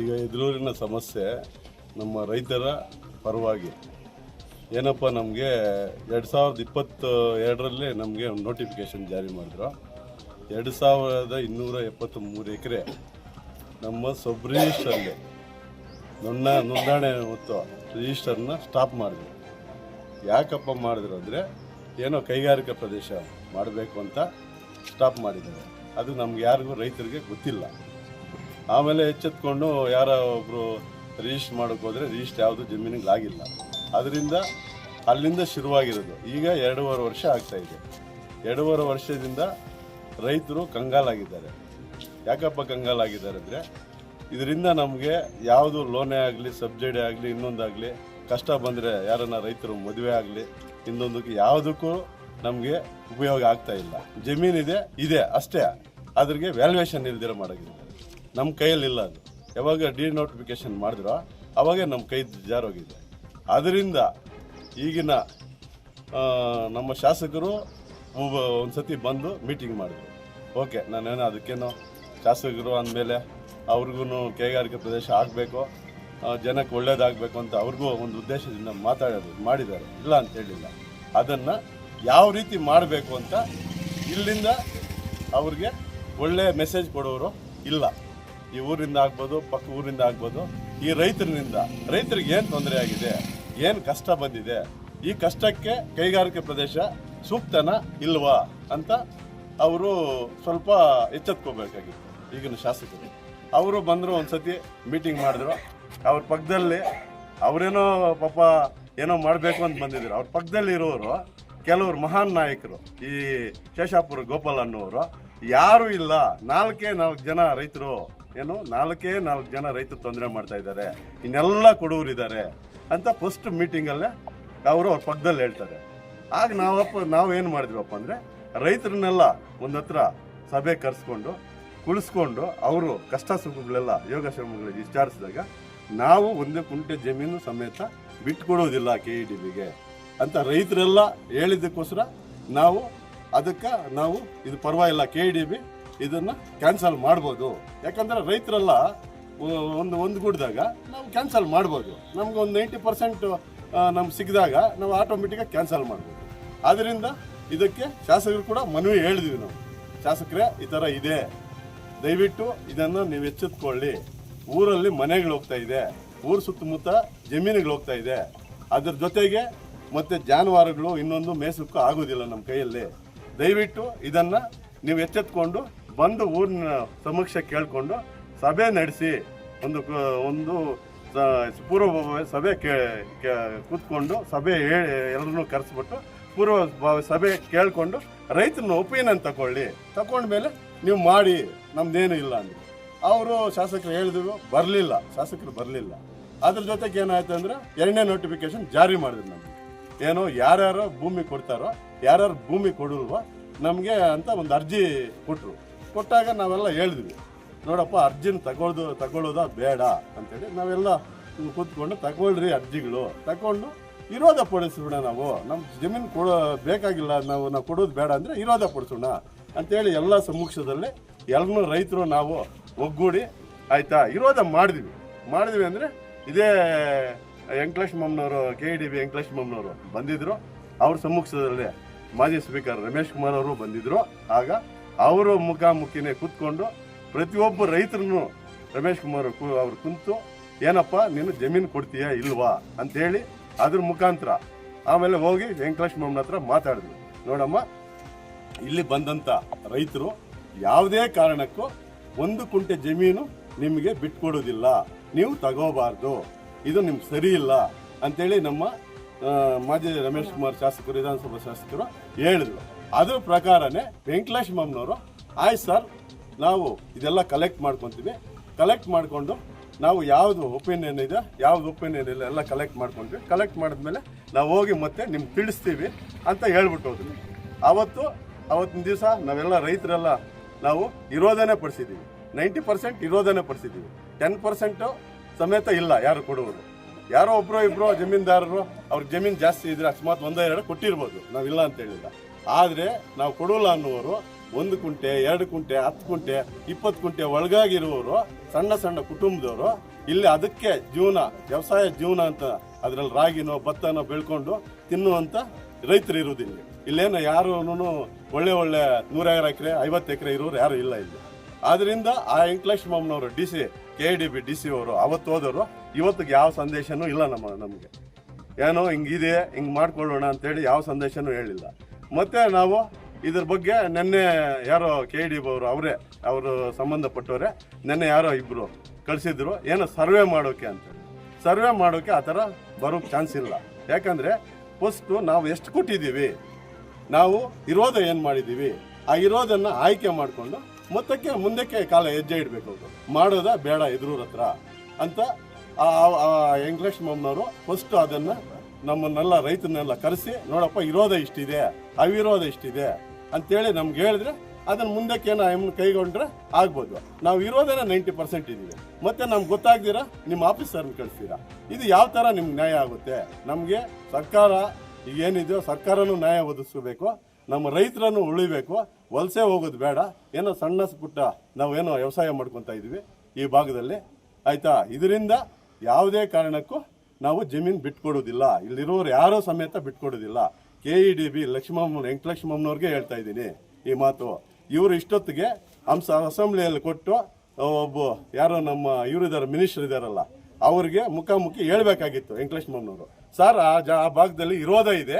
ಈಗ ಎದುರೂರಿನ ಸಮಸ್ಯೆ ನಮ್ಮ ರೈತರ ಪರವಾಗಿ. ಏನಪ್ಪ ನಮಗೆ ಎರಡು ಸಾವಿರದ ಇಪ್ಪತ್ತು ಎರಡರಲ್ಲಿ ನಮಗೆ ನೋಟಿಫಿಕೇಶನ್ ಜಾರಿ ಮಾಡಿದ್ರು. ಎರಡು ಸಾವಿರದ ಇನ್ನೂರ ಎಪ್ಪತ್ತು ಮೂರು ಎಕರೆ ನಮ್ಮ ಸಬ್ ರಿಜಿಸ್ಟರ್ಗೆ ನೋಂದ ನೋಂದಣಿ ಮತ್ತು ರಿಜಿಸ್ಟರ್ನ ಸ್ಟಾಪ್ ಮಾಡಿದ್ರು. ಯಾಕಪ್ಪ ಮಾಡಿದ್ರು ಅಂದರೆ ಏನೋ ಕೈಗಾರಿಕಾ ಪ್ರದೇಶ ಮಾಡಬೇಕು ಅಂತ ಸ್ಟಾಪ್ ಮಾಡಿದ್ದಾರೆ. ಅದು ನಮ್ಗೆ ಯಾರಿಗೂ ರೈತರಿಗೆ ಗೊತ್ತಿಲ್ಲ. ಆಮೇಲೆ ಎಚ್ಚೆತ್ಕೊಂಡು ಯಾರೋ ಒಬ್ಬರು ರಿಜಿಸ್ಟರ್ ಮಾಡೋಕೆ ಹೋದರೆ ರಿಜಿಸ್ಟರ್ ಯಾವುದು ಜಮೀನಿಗೆ ಆಗಿಲ್ಲ ಅದರಿಂದ ಅಲ್ಲಿಂದ ಶುರುವಾಗಿರೋದು. ಈಗ ಎರಡೂವರೆ ವರ್ಷ ಆಗ್ತಾ ಇದೆ. ಎರಡೂವರೆ ವರ್ಷದಿಂದ ರೈತರು ಕಂಗಾಲಾಗಿದ್ದಾರೆ. ಯಾಕಪ್ಪ ಕಂಗಾಲಾಗಿದ್ದಾರೆ ಅಂದರೆ ಇದರಿಂದ ನಮಗೆ ಯಾವುದು ಲೋನೇ ಆಗಲಿ, ಸಬ್ಸಿಡಿ ಆಗಲಿ, ಇನ್ನೊಂದಾಗಲಿ, ಕಷ್ಟ ಬಂದರೆ ಯಾರನ್ನ ರೈತರು ಮದುವೆ ಆಗಲಿ, ಇನ್ನೊಂದಕ್ಕೆ ಯಾವುದಕ್ಕೂ ನಮಗೆ ಉಪಯೋಗ ಆಗ್ತಾ ಇಲ್ಲ. ಜಮೀನಿದೆ, ಇದೆ ಅಷ್ಟೇ. ಅದ್ರಿಗೆ ವ್ಯಾಲ್ಯೂಯೇಷನ್ ಇಲ್ದಿರ ಮಾಡೋಕ್ಕಿದೆ ನಮ್ಮ ಕೈಯಲ್ಲಿಲ್ಲ ಅದು. ಯಾವಾಗ ಡಿ ನೋಟಿಫಿಕೇಶನ್ ಮಾಡಿದ್ರೋ ಅವಾಗೇ ನಮ್ಮ ಕೈ ಜಾರೋಗಿದೆ. ಅದರಿಂದ ಈಗಿನ ನಮ್ಮ ಶಾಸಕರು ಒಂದ್ಸತಿ ಒಂದು ಸತಿ ಬಂದು ಮೀಟಿಂಗ್ ಮಾಡಿದ್ರು. ಓಕೆ, ನಾನೇನೋ ಅದಕ್ಕೇನೋ ಶಾಸಕರು ಅಂದಮೇಲೆ ಅವ್ರಿಗೂ ಕೈಗಾರಿಕಾ ಪ್ರದೇಶ ಆಗಬೇಕು ಜನಕ್ಕೆ ಒಳ್ಳೇದಾಗಬೇಕು ಅಂತ ಅವ್ರಿಗೂ ಒಂದು ಉದ್ದೇಶದಿಂದ ಮಾತಾಡೋದು, ಮಾಡಿದ್ದಾರೆ. ಇಲ್ಲ ಅಂತ ಹೇಳಿಲ್ಲ. ಅದನ್ನು ಯಾವ ರೀತಿ ಮಾಡಬೇಕು ಅಂತ ಇಲ್ಲಿಂದ ಅವ್ರಿಗೆ ಒಳ್ಳೆಯ ಮೆಸೇಜ್ ಕೊಡೋರು ಇಲ್ಲ. ಈ ಊರಿಂದ ಆಗ್ಬೋದು, ಪಕ್ಕ ಊರಿಂದ ಆಗ್ಬೋದು, ಈ ರೈತರಿಂದ. ರೈತರಿಗೆ ಏನು ತೊಂದರೆ ಆಗಿದೆ, ಏನು ಕಷ್ಟ ಬಂದಿದೆ, ಈ ಕಷ್ಟಕ್ಕೆ ಕೈಗಾರಿಕೆ ಪ್ರದೇಶ ಸೂಕ್ತನ ಇಲ್ವಾ ಅಂತ ಅವರು ಸ್ವಲ್ಪ ಎಚ್ಚೆತ್ಕೋಬೇಕಾಗಿತ್ತು ಈಗಿನ ಶಾಸಕರು. ಅವರು ಬಂದರು ಒಂದ್ಸತಿ ಮೀಟಿಂಗ್ ಮಾಡಿದ್ರು. ಅವ್ರ ಪಕ್ಕದಲ್ಲಿ ಅವರೇನೋ ಪಾಪ ಏನೋ ಮಾಡಬೇಕು ಅಂತ ಬಂದಿದ್ರು. ಅವ್ರ ಪಕ್ಕದಲ್ಲಿ ಇರೋರು ಕೆಲವರು ಮಹಾನ್ ನಾಯಕರು, ಈ ಶೇಷಾಪುರ ಗೋಪಾಲ್ ಅನ್ನೋರು ಯಾರು ಇಲ್ಲ. ನಾಲ್ಕೇ ನಾಲ್ಕು ಜನ ರೈತರು. ಏನು? ನಾಲ್ಕೇ ನಾಲ್ಕು ಜನ ರೈತರು ತೊಂದರೆ ಮಾಡ್ತಾ ಇದ್ದಾರೆ. ಇನ್ನೆಲ್ಲ ಕೊಡುವರಿದ್ದಾರೆ ಅಂತ ಫಸ್ಟ್ ಮೀಟಿಂಗಲ್ಲೇ ಅವರು ಅವ್ರ ಪಕ್ಕದಲ್ಲಿ ಹೇಳ್ತಾರೆ. ಆಗ ನಾವಪ್ಪ, ನಾವು ಏನು ಮಾಡಿದ್ವಪ್ಪ ಅಂದರೆ ರೈತರನ್ನೆಲ್ಲ ಒಂದು ಹತ್ರ ಸಭೆ ಕರೆಸ್ಕೊಂಡು, ಕುಳಿಸ್ಕೊಂಡು ಅವರು ಕಷ್ಟ ಸುಖಗಳೆಲ್ಲ ಯೋಗಕ್ಷೇಮಗಳಿಗೆ ವಿಚಾರಿಸಿದಾಗ ನಾವು ಒಂದೇ ಕುಂಟೆ ಜಮೀನು ಸಮೇತ ಬಿಟ್ಕೊಡೋದಿಲ್ಲ ಕೆ ಇ ಡಿ ಬಿಗೆ ಅಂತ ರೈತರೆಲ್ಲ ಹೇಳಿದ್ದಕ್ಕೋಸ್ಕರ ನಾವು ಅದಕ್ಕೆ ನಾವು ಇದು ಪರವಾಗಿಲ್ಲ ಕೆ ಡಿ ಬಿ ಇದನ್ನು ಕ್ಯಾನ್ಸಲ್ ಮಾಡ್ಬೋದು. ಯಾಕಂದರೆ ರೈತರೆಲ್ಲ ಒಂದು ಒಂದು ಗುಡ್ದಾಗ ನಾವು ಕ್ಯಾನ್ಸಲ್ ಮಾಡ್ಬೋದು. ನಮ್ಗೆ ಒಂದು ನೈಂಟಿ ಪರ್ಸೆಂಟ್ ನಮ್ಗೆ ಸಿಕ್ಕಿದಾಗ ನಾವು ಆಟೋಮೆಟಿಕಾಗಿ ಕ್ಯಾನ್ಸಲ್ ಮಾಡ್ಬೋದು. ಆದ್ದರಿಂದ ಇದಕ್ಕೆ ಶಾಸಕರು ಕೂಡ ಮನವಿ ಹೇಳಿದ್ವಿ ನಾವು. ಶಾಸಕರೇ, ಈ ಥರ ಇದೆ. ದಯವಿಟ್ಟು ಇದನ್ನು ನೀವು ಎಚ್ಚೆತ್ಕೊಳ್ಳಿ. ಊರಲ್ಲಿ ಮನೆಗಳು ಹೋಗ್ತಾ ಇದೆ. ಊರು ಸುತ್ತಮುತ್ತ ಜಮೀನುಗಳು ಹೋಗ್ತಾ ಇದೆ. ಅದರ ಜೊತೆಗೆ ಮತ್ತೆ ಜಾನುವಾರುಗಳು ಇನ್ನೊಂದು ಮೇಸಕ್ಕೂ ಆಗೋದಿಲ್ಲ ನಮ್ಮ ಕೈಯಲ್ಲಿ. ದಯವಿಟ್ಟು ಇದನ್ನ ನೀವು ಎಚ್ಚೆತ್ಕೊಂಡು ಬಂದು ಊರಿನ ಸಮಕ್ಷ ಕೇಳಿಕೊಂಡು ಸಭೆ ನಡೆಸಿ ಒಂದು ಒಂದು ಪೂರ್ವಭಾವಿ ಪೂರ್ವ ಸಭೆ ಕೂತ್ಕೊಂಡು ಸಭೆ ಹೇಳಿ ಎಲ್ಲರನ್ನೂ ಕರೆಸ್ಬಿಟ್ಟು ಪೂರ್ವಭಾವಿ ಸಭೆ ಕೇಳಿಕೊಂಡು ರೈತರನ್ನ ಒಪಿನಿಯನ್ ತಗೊಳ್ಳಿ. ತಗೊಂಡ್ಮೇಲೆ ನೀವು ಮಾಡಿ, ನಮ್ದೇನು ಇಲ್ಲ ಅಂದ್ರೆ ಅವರು ಶಾಸಕರು ಹೇಳಿದ್ರು, ಬರಲಿಲ್ಲ. ಶಾಸಕರು ಬರಲಿಲ್ಲ. ಅದ್ರ ಜೊತೆಗೆ ಏನಾಯ್ತು ಅಂದ್ರೆ ಎರಡನೇ ನೋಟಿಫಿಕೇಶನ್ ಜಾರಿ ಮಾಡಿದ್ರು ನಮ್ಗೆ. ಏನೋ ಯಾರ್ಯಾರು ಭೂಮಿ ಕೊಡ್ತಾರೋ ಯಾರ್ಯಾರು ಭೂಮಿ ಕೊಡುವ ನಮಗೆ ಅಂತ ಒಂದು ಅರ್ಜಿ ಕೊಟ್ಟರು ಕೊಟ್ಟಾಗ ನಾವೆಲ್ಲ ಹೇಳಿದ್ವಿ. ನೋಡಪ್ಪ, ಅರ್ಜಿನ ತಗೊಳ್ದು, ತಗೊಳ್ಳೋದ ಬೇಡ ಅಂತೇಳಿ ನಾವೆಲ್ಲ ಕೂತ್ಕೊಂಡು ತಗೊಳ್ರಿ ಅರ್ಜಿಗಳು. ತಗೊಂಡು ವಿರೋಧ ಪಡಿಸೋಣ ನಾವು. ನಮ್ಮ ಜಮೀನು ಕೊಡೋ, ಬೇಕಾಗಿಲ್ಲ, ನಾವು ನಾವು ಕೊಡೋದು ಬೇಡ ಅಂದರೆ ವಿರೋಧ ಪಡಿಸೋಣ ಅಂತೇಳಿ ಎಲ್ಲ ಸಮ್ಮುಖದಲ್ಲಿ ಎಲ್ಲರೂ ರೈತರು ನಾವು ಒಗ್ಗೂಡಿ ಆಯಿತಾ ವಿರೋಧ ಮಾಡಿದ್ವಿ. ಮಾಡಿದ್ವಿ ಅಂದರೆ ಇದೇ ವೆಂಕಟೇಶ್ ಮಮ್ಮನವರು ಕೆ ಡಿ ಬಿ ವೆಂಕಟೇಶ್ ಮಮ್ಮನವರು ಬಂದಿದ್ದರು ಅವ್ರ ಸಮ್ಮುಖದಲ್ಲಿ ಮಾಜಿ ಸ್ಪೀಕರ್ ರಮೇಶ್ ಕುಮಾರ್ ಅವರು ಬಂದಿದ್ರು. ಆಗ ಅವರು ಮುಖಾಮುಖಿನೇ ಕೂತ್ಕೊಂಡು ಪ್ರತಿಯೊಬ್ಬ ರೈತರನ್ನು ರಮೇಶ್ ಕುಮಾರ್ ಅವರು ಕುಂತು, ಏನಪ್ಪ, ನೀನು ಜಮೀನು ಕೊಡ್ತೀಯಾ ಇಲ್ವಾ? ಅಂತೇಳಿ ಅದ್ರ ಮುಖಾಂತರ ಆಮೇಲೆ ಹೋಗಿ ವೆಂಕಟೇಶ್ ಮಮ್ಮನ ಹತ್ರ ಮಾತಾಡಿದ್ರು. ನೋಡಮ್ಮ, ಇಲ್ಲಿ ಬಂದಂತ ರೈತರು ಯಾವುದೇ ಕಾರಣಕ್ಕೂ ಒಂದು ಕುಂಟೆ ಜಮೀನು ನಿಮಗೆ ಬಿಟ್ಕೊಡೋದಿಲ್ಲ. ನೀವು ತಗೋಬಾರ್ದು. ಇದು ನಿಮ್ಗೆ ಸರಿ ಇಲ್ಲ ಅಂತೇಳಿ ನಮ್ಮ ಮಾಜಿ ರಮೇಶ್ ಕುಮಾರ್ ಶಾಸಕರು, ವಿಧಾನಸಭಾ ಶಾಸಕರು ಹೇಳಿದ್ರು. ಅದ್ರ ಪ್ರಕಾರನೇ ವೆಂಕಟೇಶ್ ಮಮ್ಮನವರು ಆಯ್ತು ಸರ್, ನಾವು ಇದೆಲ್ಲ ಕಲೆಕ್ಟ್ ಮಾಡ್ಕೊತೀವಿ. ಕಲೆಕ್ಟ್ ಮಾಡಿಕೊಂಡು ನಾವು ಯಾವುದು ಒಪಿನಿಯನ್ ಇದೆ ಯಾವ್ದು ಒಪಿನಿಯನ್ ಇಲ್ಲ ಎಲ್ಲ ಕಲೆಕ್ಟ್ ಮಾಡ್ಕೊಂಡ್ವಿ ಕಲೆಕ್ಟ್ ಮಾಡಿದ್ಮೇಲೆ ನಾವು ಹೋಗಿ ಮತ್ತೆ ನಿಮ್ಗೆ ತಿಳಿಸ್ತೀವಿ ಅಂತ ಹೇಳ್ಬಿಟ್ಟು ಹೋದ್ವಿ ಅವತ್ತು, ಅವತ್ತಿನ ದಿವಸ ನಾವೆಲ್ಲ ರೈತರೆಲ್ಲ ನಾವು ಇರೋದನ್ನೇ ಪಡಿಸಿದ್ದೀವಿ ನೈಂಟಿ ಪರ್ಸೆಂಟ್ ಇರೋದನ್ನೇ ಪಡಿಸಿದ್ದೀವಿ ಟೆನ್ ಪರ್ಸೆಂಟು ಸಮೇತ ಇಲ್ಲ ಯಾರು ಕೊಡುವರು ಯಾರೋ ಒಬ್ಬರು ಇಬ್ಬರು ಜಮೀನ್ದಾರರು, ಅವ್ರ ಜಮೀನು ಜಾಸ್ತಿ ಇದ್ರೆ ಅಕಸ್ಮಾತ್ ಒಂದೋ ಎರಡು ಕೊಟ್ಟಿರ್ಬೋದು. ನಾವಿಲ್ಲ ಅಂತ ಹೇಳಿಲ್ಲ. ಆದರೆ ನಾವು ಕೊಡೋಲ್ಲ ಅನ್ನೋರು ಒಂದು ಕುಂಟೆ, ಎರಡು ಕುಂಟೆ, ಹತ್ತು ಕುಂಟೆ, ಇಪ್ಪತ್ತು ಕುಂಟೆ ಒಳಗಾಗಿರುವವರು, ಸಣ್ಣ ಸಣ್ಣ ಕುಟುಂಬದವರು, ಇಲ್ಲಿ ಅದಕ್ಕೆ ಜೀವನ, ವ್ಯವಸಾಯ ಜೀವನ ಅಂತ ಅದ್ರಲ್ಲಿ ರಾಗಿನೋ, ಭತ್ತನೋ ಬೆಳ್ಕೊಂಡು ತಿನ್ನುವಂಥ ರೈತರು ಇರುವುದಿಲ್ಲ. ಇಲ್ಲೇನು ಯಾರು ಒಳ್ಳೆ ಒಳ್ಳೆ ನೂರಾರು ಎಕರೆ, ಐವತ್ತು ಎಕರೆ ಇರೋರು ಯಾರು ಇಲ್ಲ ಇಲ್ಲಿ. ಆದ್ರಿಂದ ಆ Venkatesh ಮಾಮ್ನವರು, D C, K D B, D C ಅವರು, ಅವತ್ತು ಹೋದವರು, ಇವತ್ತಿಗೆ ಯಾವ ಸಂದೇಶನೂ ಇಲ್ಲ ನಮ್ಮ, ನಮಗೆ. ಏನೋ ಹಿಂಗಿದೆ ಹಿಂಗೆ ಮಾಡ್ಕೊಳ್ಳೋಣ ಅಂತೇಳಿ ಯಾವ ಸಂದೇಶನೂ ಹೇಳಿಲ್ಲ. ಮತ್ತು ನಾವು ಇದ್ರ ಬಗ್ಗೆ ನೆನ್ನೆ ಯಾರೋ ಕೆ ಡಿ ಬಿ ಅವರು, ಅವರೇ, ಅವರು ಸಂಬಂಧಪಟ್ಟವರೇ, ನೆನ್ನೆ ಯಾರೋ ಇಬ್ಬರು ಕಳಿಸಿದ್ರು, ಏನೋ ಸರ್ವೆ ಮಾಡೋಕೆ ಅಂತೇಳಿ. ಸರ್ವೆ ಮಾಡೋಕೆ ಆ ಥರ ಬರೋಕ್ಕೆ ಚಾನ್ಸ್ ಇಲ್ಲ. ಯಾಕಂದರೆ ಫಸ್ಟು ನಾವು ಎಷ್ಟು ಕೊಟ್ಟಿದ್ದೀವಿ, ನಾವು ಇರೋದ ಏನು ಮಾಡಿದ್ದೀವಿ, ಆ ಇರೋದನ್ನು ಆಯ್ಕೆ ಮಾಡಿಕೊಂಡು ಮೊತ್ತಕ್ಕೆ ಮುಂದಕ್ಕೆ ಕಾಲ ಹೆಜ್ಜೆ ಇಡಬೇಕು ಮಾಡೋದ ಬೇಡ ಎದುರೂರ ಹತ್ರ ಅಂತ ಇಂಗ್ಲಿಷ್ ಮಮ್ಮನವರು ಫಸ್ಟ್ ಅದನ್ನ ನಮ್ಮನ್ನೆಲ್ಲ ರೈತನ್ನೆಲ್ಲ ಕರೆಸಿ, ನೋಡಪ್ಪ ವಿರೋಧ ಇಷ್ಟಿದೆ, ಅವಿರೋಧ ಇಷ್ಟಿದೆ ಅಂತೇಳಿ ನಮ್ಗೆ ಹೇಳಿದ್ರೆ ಅದನ್ನ ಮುಂದಕ್ಕೆ ಏನೋ ಕೈಗೊಂಡ್ರೆ ಆಗ್ಬೋದು. ನಾವು ಇರೋದೇನ ನೈಂಟಿ ಪರ್ಸೆಂಟ್ ಇದೀವಿ ಮತ್ತೆ ನಮ್ಗೆ ಗೊತ್ತಾಗ್ದಿರಾ ನಿಮ್ಮ ಆಫೀಸರ್ನ ಕಳಿಸ್ತೀರಾ? ಇದು ಯಾವ ಥರ ನಿಮ್ಗೆ ನ್ಯಾಯ ಆಗುತ್ತೆ? ನಮಗೆ ಸರ್ಕಾರ ಏನಿದೆಯೋ ಸರ್ಕಾರನೂ ನ್ಯಾಯ ಒದಗಿಸ್ಬೇಕು ನಮ್ಮ ರೈತರನ್ನು ಉಳಿಬೇಕು ವಲಸೆ ಹೋಗೋದು ಬೇಡ. ಏನೋ ಸಣ್ಣ ಪುಟ್ಟ ನಾವೇನೋ ವ್ಯವಸಾಯ ಮಾಡ್ಕೊತಾ ಇದ್ವಿ ಈ ಭಾಗದಲ್ಲಿ. ಆಯ್ತಾ? ಇದರಿಂದ ಯಾವುದೇ ಕಾರಣಕ್ಕೂ ನಾವು ಜಮೀನು ಬಿಟ್ಕೊಡೋದಿಲ್ಲ. ಇಲ್ಲಿರೋರು ಯಾರೋ ಸಮೇತ ಬಿಟ್ಕೊಡೋದಿಲ್ಲ. K E D B Lakshmamma ವೆಂಕಟಲಕ್ಷ್ಮಮ್ಮನವ್ರಿಗೆ ಹೇಳ್ತಾ ಇದ್ದೀನಿ ಈ ಮಾತು. ಇವರು ಇಷ್ಟೊತ್ತಿಗೆ ಅಂಸ ಅಸೆಂಬ್ಲಿಯಲ್ಲಿ ಕೊಟ್ಟು ಒಬ್ಬ ಯಾರೋ ನಮ್ಮ ಇವರಿದ್ದಾರೆ ಮಿನಿಸ್ಟರ್ ಇದ್ದಾರಲ್ಲ ಅವ್ರಿಗೆ ಮುಖಾಮುಖಿ ಹೇಳ್ಬೇಕಾಗಿತ್ತು ವೆಂಕಟಲಕ್ಷ್ಮಮ್ಮನವರು ಮಮ್ಮನವರು ಸರ್, ಆ ಜಾ, ಆ ಭಾಗದಲ್ಲಿ ಇರೋದೇ ಇದೆ.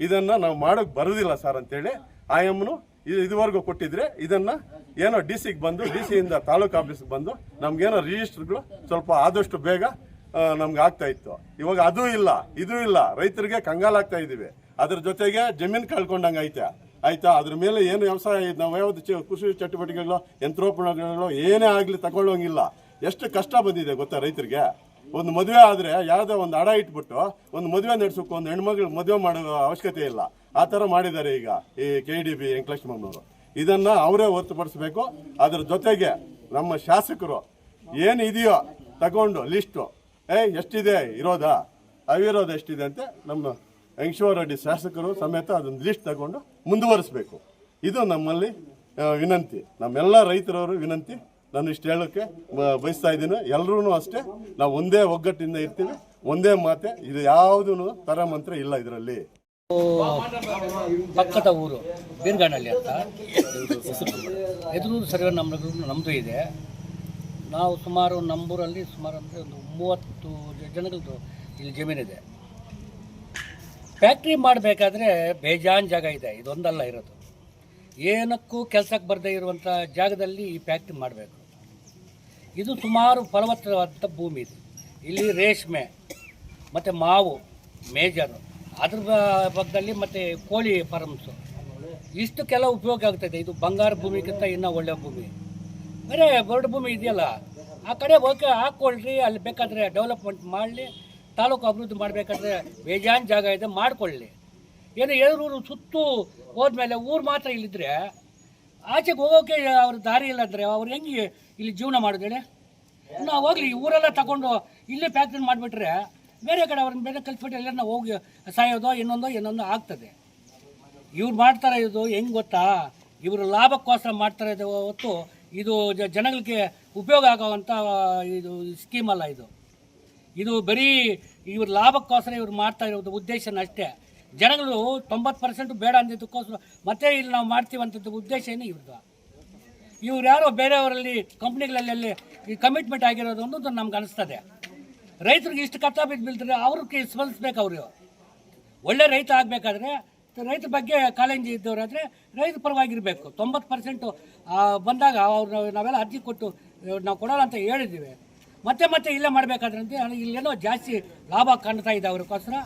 ಇದನ್ನು ನಾವು ಮಾಡೋಕ್ಕೆ ಬರೋದಿಲ್ಲ ಸರ್ ಅಂತೇಳಿ ಆಯಮ್ಮನು ಇದುವರೆಗೂ ಕೊಟ್ಟಿದ್ರೆ ಇದನ್ನ ಏನೋ ಡಿ ಸಿಗೆ ಬಂದು ಡಿ ಸಿಯಿಂದ ತಾಲೂಕು ಆಫೀಸ್ಗೆ ಬಂದು ನಮ್ಗೇನೋ ರಿಜಿಸ್ಟರ್ಗಳು ಸ್ವಲ್ಪ ಆದಷ್ಟು ಬೇಗ ನಮ್ಗೆ ಆಗ್ತಾ ಇತ್ತು. ಇವಾಗ ಅದು ಇಲ್ಲ, ಇದು ಇಲ್ಲ. ರೈತರಿಗೆ ಕಂಗಾಲಾಗ್ತಾ ಇದೀವಿ. ಅದ್ರ ಜೊತೆಗೆ ಜಮೀನು ಕಳ್ಕೊಂಡಂಗೆ ಐತೆ. ಆಯ್ತಾ? ಅದ್ರ ಮೇಲೆ ಏನು ವ್ಯವಸಾಯ ನಾವು ಯಾವ್ದು ಕೃಷಿ ಚಟುವಟಿಕೆಗಳು, ಯಂತ್ರೋಪಕರಣಗಳು ಏನೇ ಆಗಲಿ ತಗೊಳ್ಳೋಂಗಿಲ್ಲ. ಎಷ್ಟು ಕಷ್ಟ ಬಂದಿದೆ ಗೊತ್ತಾ ರೈತರಿಗೆ? ಒಂದು ಮದುವೆ ಆದ್ರೆ ಯಾವುದೋ ಒಂದು ಅಡ ಇಟ್ಬಿಟ್ಟು, ಒಂದು ಮದುವೆ ನಡೆಸೋಕೆ ಒಂದು ಹೆಣ್ಮಗಳು ಮದುವೆ ಮಾಡೋ ಅವಶ್ಯಕತೆ ಇಲ್ಲ. ಆ ಥರ ಮಾಡಿದ್ದಾರೆ ಈಗ ಈ ಕೆ ಡಿ ಬಿ ವೆಂಕಟಲಕ್ಷ್ಮಣ್ಣವರು ಇದನ್ನ ಅವರೇ ಹೊರತುಪಡಿಸಬೇಕು. ಅದ್ರ ಜೊತೆಗೆ ನಮ್ಮ ಶಾಸಕರು ಏನು ಇದೆಯೋ ತಗೊಂಡು ಲಿಸ್ಟು. ಏ, ಎಷ್ಟಿದೆ ಇರೋದಾ? ಅವಿರೋಧ ಎಷ್ಟಿದೆ ಅಂತ ನಮ್ಮ ವೆಂಕಟೇಶ್ವರ ರೆಡ್ಡಿ ಶಾಸಕರು ಸಮೇತ ಅದೊಂದು ಲಿಸ್ಟ್ ತಗೊಂಡು ಮುಂದುವರಿಸಬೇಕು. ಇದು ನಮ್ಮಲ್ಲಿ ವಿನಂತಿ. ನಮ್ಮೆಲ್ಲ ರೈತರವರು ವಿನಂತಿ. ನಾನು ಇಷ್ಟು ಹೇಳೋಕ್ಕೆ ಬಯಸ್ತಾ ಇದ್ದೀನಿ. ಎಲ್ಲರೂ ಅಷ್ಟೇ. ನಾವು ಒಂದೇ ಒಗ್ಗಟ್ಟಿಂದ ಇರ್ತೀವಿ. ಒಂದೇ ಮಾತೆ. ಇದು ಯಾವುದೂ ತರ ಮಂತ್ರ ಇಲ್ಲ ಇದರಲ್ಲಿ. ಪಕ್ಕದ ಊರು ಬೀರ್ಗಾನಳ್ಳಿ ಅಂತ. ಎದುರು ಸರ್ವೆ ನಮ್ಮದು ನಮ್ಮದು ಇದೆ. ನಾವು ಸುಮಾರು ನಮ್ಮೂರಲ್ಲಿ ಸುಮಾರು ಅಂದರೆ ಒಂದು ಮೂವತ್ತು ಜನಗಳದ್ದು ಇಲ್ಲಿ ಜಮೀನಿದೆ. ಫ್ಯಾಕ್ಟ್ರಿ ಮಾಡಬೇಕಾದ್ರೆ ಬೇಜಾನ್ ಜಾಗ ಇದೆ, ಇದೊಂದಲ್ಲ ಇರೋದು. ಏನಕ್ಕೂ ಕೆಲಸಕ್ಕೆ ಬರದೇ ಇರುವಂಥ ಜಾಗದಲ್ಲಿ ಈ ಫ್ಯಾಕ್ಟ್ರಿ ಮಾಡಬೇಕು. ಇದು ಸುಮಾರು ಫಲವತ್ತಾದಂಥ ಭೂಮಿ ಇದು. ಇಲ್ಲಿ ರೇಷ್ಮೆ, ಮತ್ತು ಮಾವು, ಮೇಜರು. ಅದ್ರ ಪಕ್ಕದಲ್ಲಿ ಮತ್ತು ಕೋಳಿ ಫಾರಮ್ಸು ಇಷ್ಟಕ್ಕೆಲ್ಲ ಉಪಯೋಗ ಆಗ್ತದೆ. ಇದು ಬಂಗಾರ ಭೂಮಿಗಿಂತ ಇನ್ನೂ ಒಳ್ಳೆಯ ಭೂಮಿ. ಬೇರೆ ಬರಡು ಭೂಮಿ ಇದೆಯಲ್ಲ, ಆ ಕಡೆ ಹೋಗಿ ಹಾಕ್ಕೊಳ್ರಿ ಅಲ್ಲಿ ಬೇಕಾದರೆ ಡೆವಲಪ್ಮೆಂಟ್ ಮಾಡಲಿ, ತಾಲೂಕು ಅಭಿವೃದ್ಧಿ ಮಾಡಬೇಕಾದ್ರೆ ಬೇಜಾನ್ ಜಾಗ ಇದೆ, ಮಾಡಿಕೊಳ್ಳಿ. ಏನು ಏರೂರು ಸುತ್ತು ಹೋದ್ಮೇಲೆ ಊರು ಮಾತ್ರ ಇಲ್ಲಿದ್ರೆ, ಆಚೆಗೆ ಹೋಗೋಕೆ ಅವ್ರ ದಾರಿ ಇಲ್ಲ ಅಂದರೆ ಅವ್ರು ಹೆಂಗೆ ಇಲ್ಲಿ ಜೀವನ ಮಾಡೋದೇಳಿ ನಾವು ಹೋಗ್ಲಿ ಊರೆಲ್ಲ ತಗೊಂಡು ಇಲ್ಲೇ ಫ್ಯಾಕ್ಟ್ರಿ ಮಾಡಿಬಿಟ್ರೆ ಬೇರೆ ಕಡೆ ಅವ್ರನ್ನ ಬೇರೆ ಕಲ್ಸ್ಬಿಟ್ಟು ಎಲ್ಲರನ್ನ ಹೋಗಿ ಸಾಯೋದೋ ಇನ್ನೊಂದೋ ಇನ್ನೊಂದೋ ಆಗ್ತದೆ. ಇವ್ರು ಮಾಡ್ತಾರೆ ಇದು ಹೆಂಗೆ ಗೊತ್ತಾ? ಇವರು ಲಾಭಕ್ಕೋಸ್ಕರ ಮಾಡ್ತಾರೆ ಹೊತ್ತು ಇದು ಜನಗಳಿಗೆ ಉಪಯೋಗ ಆಗೋವಂಥ ಇದು ಸ್ಕೀಮ್ ಅಲ್ಲ ಇದು. ಇದು ಬರೀ ಇವ್ರ ಲಾಭಕ್ಕೋಸ್ಕರ ಇವ್ರು ಮಾಡ್ತಾ ಇರೋದು ಉದ್ದೇಶನ ಅಷ್ಟೇ. ಜನಗಳು ತೊಂಬತ್ತು ಪರ್ಸೆಂಟ್ ಬೇಡ ಅಂದಿದ್ದಕ್ಕೋಸ್ಕರ ಮತ್ತೆ ಇಲ್ಲಿ ನಾವು ಮಾಡ್ತೀವಂಥದ್ದು ಉದ್ದೇಶ ಏನು ಇವ್ರದ್ದು ಇವ್ರು ಯಾರೋ ಬೇರೆಯವರಲ್ಲಿ ಕಂಪ್ನಿಗಳಲ್ಲಿ ಕಮಿಟ್ಮೆಂಟ್ ಆಗಿರೋದು ಅನ್ನೋದು ನಮ್ಗೆ ಅನಿಸ್ತದೆ. ರೈತರಿಗೆ ಇಷ್ಟು ಕಷ್ಟ ಬಿದ್ದು ಬೀಳ್ತಾರೆ ಅವ್ರಿಗೆ ಸ್ಪಂದಿಸ್ಬೇಕು ಅವರು. ಒಳ್ಳೆ ರೈತ ಆಗಬೇಕಾದ್ರೆ ರೈತರ ಬಗ್ಗೆ ಕಾಳಜಿ ಇದ್ದವರಾದರೆ ರೈತ ಪರವಾಗಿರಬೇಕು. ತೊಂಬತ್ತು ಪರ್ಸೆಂಟು ಬಂದಾಗ ಅವ್ರು ನಾವೆಲ್ಲ ಅರ್ಜಿ ಕೊಟ್ಟು ನಾವು ಕೊಡೋಲ್ಲ ಅಂತ ಹೇಳಿದ್ದೀವಿ. ಮತ್ತೆ ಮತ್ತೆ ಇಲ್ಲೇ ಮಾಡಬೇಕಾದ್ರಂತೆ ಇಲ್ಲೇನೋ ಜಾಸ್ತಿ ಲಾಭ ಕಾಣ್ತಾ ಇದೆ ಅವ್ರಿಗೋಸ್ಕರ.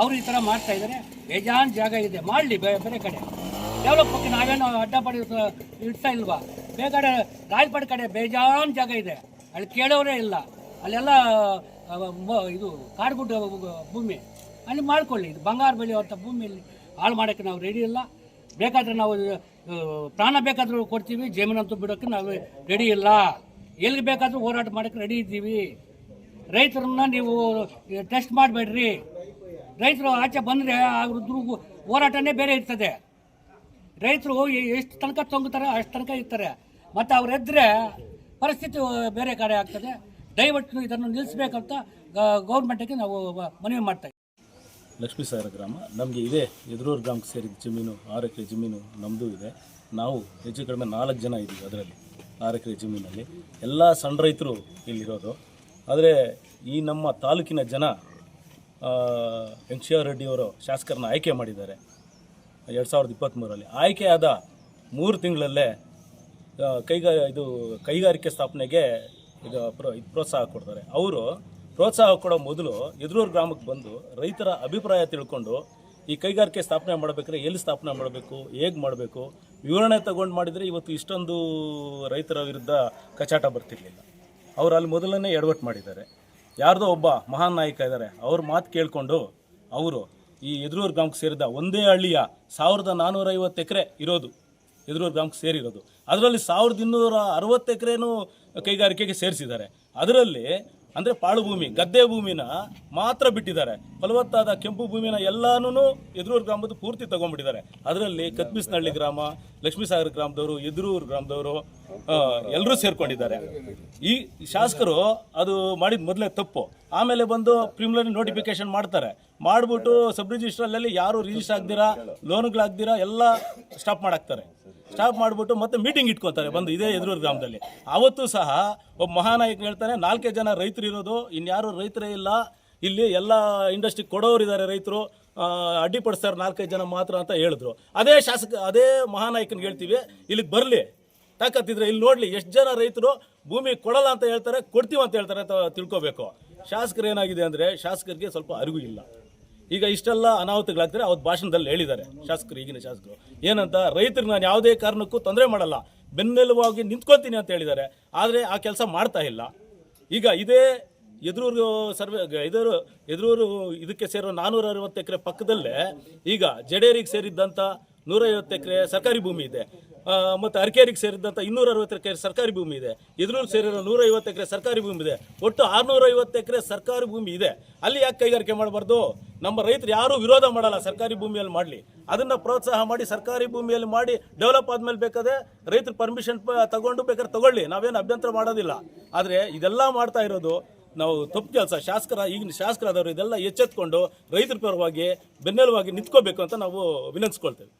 ಅವರು ಈ ಥರ ಮಾಡ್ತಾ ಇದ್ದಾರೆ. ಬೇಜಾನ್ ಜಾಗ ಇದೆ. ಮಾಡಲಿ ಬೇರೆ ಕಡೆ. ಡೆವಲಪ್ ನಾವೇನೋ ಅಡ್ಡಪಡಿ ಇಡ್ತಾ ಇಲ್ವಾ? ಬೇಕಡೆ ರಾಯಪೇಟೆ ಕಡೆ ಬೇಜಾನ್ ಜಾಗ ಇದೆ. ಅಲ್ಲಿ ಕೇಳೋರೇ ಇಲ್ಲ. ಅಲ್ಲೆಲ್ಲ ಇದು ಕಾಡುಗುಡ್ಡ ಭೂಮಿ. ಅಲ್ಲಿ ಮಾಡಿಕೊಳ್ಳಿ, ಇದು ಬಂಗಾರ ಬೆಳೆಯುವಂಥ ಭೂಮಿಯಲ್ಲಿ ಹಾಳು ಮಾಡೋಕ್ಕೆ ನಾವು ರೆಡಿ ಇಲ್ಲ. ಬೇಕಾದರೆ ನಾವು ಪ್ರಾಣ ಬೇಕಾದರೂ ಕೊಡ್ತೀವಿ, ಜಮೀನಂತೂ ಬಿಡೋಕ್ಕೆ ನಾವು ರೆಡಿ ಇಲ್ಲ. ಎಲ್ಲಿಗೆ ಬೇಕಾದರೂ ಹೋರಾಟ ಮಾಡೋಕ್ಕೆ ರೆಡಿ ಇದ್ದೀವಿ. ರೈತರನ್ನ ನೀವು ಟೆಸ್ಟ್ ಮಾಡಬೇಡ್ರಿ. ರೈತರು ಆಚೆ ಬಂದರೆ ಅವ್ರದ್ದು ಹೋರಾಟನೇ ಬೇರೆ ಇರ್ತದೆ. ರೈತರು ಎಷ್ಟು ತನಕ ತೊಂಗುತ್ತಾರೆ ಅಷ್ಟು ತನಕ ಇರ್ತಾರೆ. ಮತ್ತು ಅವ್ರು ಪರಿಸ್ಥಿತಿ ಬೇರೆ ಕಡೆ ಆಗ್ತದೆ. ದಯವಿಟ್ಟು ಇದನ್ನು ನಿಲ್ಲಿಸಬೇಕಂತ ಗೌರ್ಮೆಂಟಿಗೆ ನಾವು ಮನವಿ ಮಾಡ್ತಾ. ಲಕ್ಷ್ಮೀಸಾಗರ ಗ್ರಾಮ, ನಮಗೆ ಇದೆ ಎದುರೂರು ಗ್ರಾಮಕ್ಕೆ ಸೇರಿದ ಜಮೀನು, ಆರು ಎಕರೆ ಜಮೀನು ನಮ್ಮದು ಇದೆ. ನಾವು ಹೆಚ್ಚು ಕಡಿಮೆ ನಾಲ್ಕು ಜನ ಇದ್ದೀವಿ ಅದರಲ್ಲಿ, ಆರು ಎಕರೆ ಜಮೀನಲ್ಲಿ. ಎಲ್ಲ ಸಣ್ಣ ರೈತರು ಇಲ್ಲಿರೋದು. ಆದರೆ ಈ ನಮ್ಮ ತಾಲೂಕಿನ ಜನ ವೆಂಕಟೇಶ್ವರ ರೆಡ್ಡಿಯವರು ಶಾಸಕರನ್ನ ಆಯ್ಕೆ ಮಾಡಿದ್ದಾರೆ. ಎರಡು ಸಾವಿರದ ಇಪ್ಪತ್ತ್ಮೂರಲ್ಲಿ ಆಯ್ಕೆಯಾದ ಮೂರು ತಿಂಗಳಲ್ಲೇ ಕೈಗಾ, ಇದು ಕೈಗಾರಿಕೆ ಸ್ಥಾಪನೆಗೆ ಈಗ ಪ್ರೋ ಇದು ಪ್ರೋತ್ಸಾಹ ಕೊಡ್ತಾರೆ. ಅವರು ಪ್ರೋತ್ಸಾಹ ಕೊಡೋ ಮೊದಲು ಎದುರೂರು ಗ್ರಾಮಕ್ಕೆ ಬಂದು ರೈತರ ಅಭಿಪ್ರಾಯ ತಿಳ್ಕೊಂಡು ಈ ಕೈಗಾರಿಕೆ ಸ್ಥಾಪನೆ ಮಾಡಬೇಕಾದ್ರೆ ಎಲ್ಲಿ ಸ್ಥಾಪನೆ ಮಾಡಬೇಕು, ಹೇಗೆ ಮಾಡಬೇಕು, ವಿವರಣೆ ತಗೊಂಡು ಮಾಡಿದರೆ ಇವತ್ತು ಇಷ್ಟೊಂದು ರೈತರ ವಿರುದ್ಧ ಕಚಾಟ ಬರ್ತಿರ್ಲಿಲ್ಲ. ಅವರು ಅಲ್ಲಿ ಮೊದಲನೇ ಎಡವಟ್ಟು ಮಾಡಿದ್ದಾರೆ. ಯಾರ್ದೋ ಒಬ್ಬ ಮಹಾನ್ ನಾಯಕ ಇದ್ದಾರೆ, ಅವ್ರ ಮಾತು ಕೇಳಿಕೊಂಡು ಅವರು ಈ ಎದುರೂರು ಗ್ರಾಮಕ್ಕೆ ಸೇರಿದ ಒಂದೇ ಹಳ್ಳಿಯ ಸಾವಿರದ ನಾನ್ನೂರೈವತ್ತು ಎಕರೆ ಇರೋದು, ಎದುರೂರು ಗ್ರಾಮಕ್ಕೆ ಸೇರಿರೋದು. ಅದರಲ್ಲಿ ಸಾವಿರದ ಇನ್ನೂರ ಅರವತ್ತು ಎಕರೆನೂ ಕೈಗಾರಿಕೆಗೆ ಸೇರಿಸಿದ್ದಾರೆ. ಅದರಲ್ಲಿ ಅಂದರೆ ಪಾಳು ಭೂಮಿ, ಗದ್ದೆ ಭೂಮಿನ ಮಾತ್ರ ಬಿಟ್ಟಿದ್ದಾರೆ. ಫಲವತ್ತಾದ ಕೆಂಪು ಭೂಮಿನ ಎಲ್ಲಾನು ಎದುರೂರು ಗ್ರಾಮದ ಪೂರ್ತಿ ತಗೊಂಡ್ಬಿಟ್ಟಿದ್ದಾರೆ. ಅದರಲ್ಲಿ ಕತ್ಬಿಸ್ನಹಳ್ಳಿ ಗ್ರಾಮ ಲಕ್ಷ್ಮೀಸಾಗರ ಗ್ರಾಮದವರು ಎದುರೂರು ಗ್ರಾಮದವರು ಎಲ್ಲರೂ ಸೇರ್ಕೊಂಡಿದ್ದಾರೆ. ಈ ಶಾಸಕರು ಅದು ಮಾಡಿದ ಮೊದಲೇ ತಪ್ಪು. ಆಮೇಲೆ ಬಂದು ಪ್ರಿಮಿನರಿ ನೋಟಿಫಿಕೇಶನ್ ಮಾಡ್ತಾರೆ. ಮಾಡಿಬಿಟ್ಟು ಸಬ್ ರಿಜಿಸ್ಟ್ರಲ್ಲಿ ಯಾರು ರಿಜಿಸ್ಟರ್ ಆಗ್ದಿರಾ, ಲೋನ್ಗಳಾಗ್ದಿರಾ, ಎಲ್ಲ ಸ್ಟಾಪ್ ಮಾಡಾಕ್ತಾರೆ. ಸ್ಟಾಪ್ ಮಾಡಿಬಿಟ್ಟು ಮತ್ತೆ ಮೀಟಿಂಗ್ ಇಟ್ಕೊತಾರೆ ಬಂದು ಇದೇ ಎದುರೂರು ಗ್ರಾಮದಲ್ಲಿ. ಅವತ್ತು ಸಹ ಒಬ್ಬ ಮಹಾನಾಯಕ ಹೇಳ್ತಾನೆ, ನಾಲ್ಕೇ ಜನ ರೈತರು ಇರೋದು, ಇನ್ಯಾರು ರೈತರೇ ಇಲ್ಲ, ಇಲ್ಲಿ ಎಲ್ಲ ಇಂಡಸ್ಟ್ರಿ ಕೊಡೋರು ಇದ್ದಾರೆ ರೈತರು ಅಡ್ಡಿಪಡಿಸ್ತಾರೆ ನಾಲ್ಕೈದು ಜನ ಮಾತ್ರ ಅಂತ ಹೇಳಿದ್ರು. ಅದೇ ಶಾಸಕ, ಅದೇ ಮಹಾನಾಯಕನಿಗೆ ಹೇಳ್ತೀವಿ, ಇಲ್ಲಿಗೆ ಬರಲಿ. ತಾಕತ್ತಿದ್ರೆ ಇಲ್ಲಿ ನೋಡ್ಲಿ, ಎಷ್ಟು ಜನ ರೈತರು ಭೂಮಿ ಕೊಡಲ್ಲ ಅಂತ ಹೇಳ್ತಾರೆ, ಕೊಡ್ತೀವಿ ಅಂತ ಹೇಳ್ತಾರೆ ಅಂತ ತಿಳ್ಕೊಬೇಕು. ಶಾಸಕರು ಏನಾಗಿದೆ ಅಂದರೆ, ಶಾಸಕರಿಗೆ ಸ್ವಲ್ಪ ಅರಿವು ಇಲ್ಲ. ಈಗ ಇಷ್ಟೆಲ್ಲ ಅನಾಹುತಗಳಾಗ್ತಾರೆ ಅವ್ರ ಭಾಷಣದಲ್ಲಿ ಹೇಳಿದ್ದಾರೆ, ಶಾಸಕರು, ಈಗಿನ ಶಾಸಕರು. ಏನಂತ, ರೈತರಿಗೆ ನಾನು ಯಾವುದೇ ಕಾರಣಕ್ಕೂ ತೊಂದರೆ ಮಾಡಲ್ಲ. ಬೆನ್ನೆಲುವಾಗಿ ನಿಂತ್ಕೊತೀನಿ ಅಂತ ಹೇಳಿದ್ದಾರೆ. ಆದರೆ ಆ ಕೆಲಸ ಮಾಡ್ತಾ ಇಲ್ಲ. ಈಗ ಇದೇ ಎದುರೂರು ಸರ್ವೆ, ಎದುರು, ಎದುರೂರು ಇದಕ್ಕೆ ಸೇರೋ ನಾನೂರ ಅರವತ್ತು ಎಕರೆ ಪಕ್ಕದಲ್ಲೇ ಈಗ ಜಡೇರಿಗೆ ಸೇರಿದ್ದಂಥ ನೂರೈವತ್ತು ಎಕರೆ ಸರ್ಕಾರಿ ಭೂಮಿ ಇದೆ. ಮತ್ತು ಅರಕೇರಿಗೆ ಸೇರಿದಂಥ ಇನ್ನೂರ ಅರವತ್ತು ಎಕರೆ ಸರ್ಕಾರಿ ಭೂಮಿ ಇದೆ. ಎದುರೂರು ಸೇರಿರೋ ನೂರೈವತ್ತು ಎಕರೆ ಸರ್ಕಾರಿ ಭೂಮಿ ಇದೆ. ಒಟ್ಟು ಆರುನೂರೈವತ್ತು ಎಕರೆ ಸರ್ಕಾರಿ ಭೂಮಿ ಇದೆ. ಅಲ್ಲಿ ಯಾಕೆ ಕೈಗಾರಿಕೆ ಮಾಡಬಾರ್ದು? ನಮ್ಮ ರೈತರು ಯಾರೂ ವಿರೋಧ ಮಾಡಲ್ಲ ಸರ್ಕಾರಿ ಭೂಮಿಯಲ್ಲಿ ಮಾಡಲಿ. ಅದನ್ನು ಪ್ರೋತ್ಸಾಹ ಮಾಡಿ ಸರ್ಕಾರಿ ಭೂಮಿಯಲ್ಲಿ ಮಾಡಿ ಡೆವಲಪ್ ಆದಮೇಲೆ ಬೇಕಾದ್ರೆ ರೈತರು ಪರ್ಮಿಷನ್ ತಗೊಂಡು ಬೇಕಾದ್ರೆ ತಗೊಳ್ಳಿ. ನಾವೇನು ಅಭ್ಯಂತರ ಮಾಡೋದಿಲ್ಲ. ಆದರೆ ಇದೆಲ್ಲ ಮಾಡ್ತಾ ಇರೋದು ನಾವು ತಪ್ಪು ಕೆಲಸ, ಶಾಸಕರ, ಈಗಿನ ಶಾಸಕರಾದವರು ಇದೆಲ್ಲ ಎಚ್ಚೆತ್ಕೊಂಡು ರೈತರ ಪರವಾಗಿ ಬೆನ್ನೆಲುವಾಗಿ ನಿಂತ್ಕೋಬೇಕು ಅಂತ ನಾವು ವಿನಂತಿಸ್ಕೊಳ್ತೇವೆ.